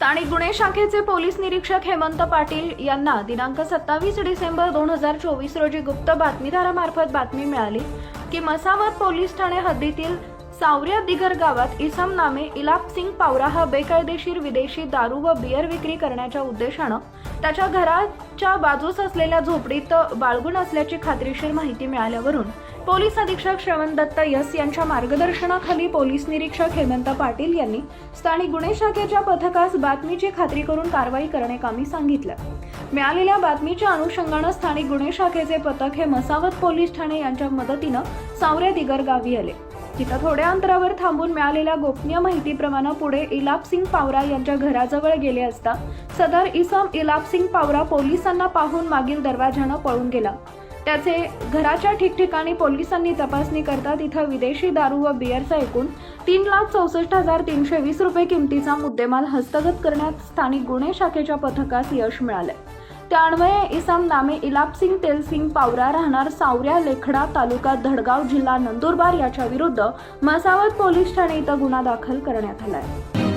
स्थानिक गुन्हे शाखेचे पोलीस निरीक्षक हेमंत पाटील यांना दिनांक सत्तावीस डिसेंबर दोन हजार चोवीस रोजी गुप्त बातमीदारामार्फत बातमी मिळाली की मसावत पोलीस ठाणे हद्दीतील सावऱ्या दिगर गावात इसम नामे इलाप सिंग पावरा हा बेकायदेशीर विदेशी दारू व बियर विक्री करण्याच्या उद्देशानं त्याच्या घराच्या बाजूस असलेल्या झोपडीत बाळगून असल्याची खात्रीशीर माहिती मिळाल्यावरून पोलीस अधीक्षक श्रवण दत्त यस यांच्या मार्गदर्शनाखाली पोलीस निरीक्षक हेमंत पाटील यांनी स्थानिक गुन्हे शाखेच्या पथकास बातमीची खात्री करून कारवाई करण्याकामी सांगितलं. मिळालेल्या बातमीच्या अनुषंगानं स्थानिक गुन्हे शाखेचे पथक हे मसावत पोलीस ठाणे यांच्या मदतीनं सावरे दिगर गावी आले. तिथं थोड्या अंतरावर थांबून मिळालेल्या गोपनीय माहितीप्रमाणे पुढे इलाप सिंग पावरा यांच्या घराजवळ गेले असता सदर इसम इलाप सिंग पावरा पोलिसांना पाहून मागील दरवाजानं पळून गेला. त्याचे घराच्या ठिकठिकाणी पोलिसांनी तपासणी करता तिथं विदेशी दारू व बियरचा एकूण तीन लाख चौसष्ट हजार तीनशे वीस रुपये किमतीचा मुद्देमाल हस्तगत करण्यात स्थानिक गुन्हे शाखेच्या पथकास यश मिळाले त्या अन्वये इसाम नामे इलापसिंग तेलसिंग पावरा राहणार सावऱ्या लेखडा तालुका धडगाव जिल्हा नंदुरबार याच्या विरुद्ध मसावत पोलीस ठाणे इथं गुन्हा दाखल करण्यात आलाय.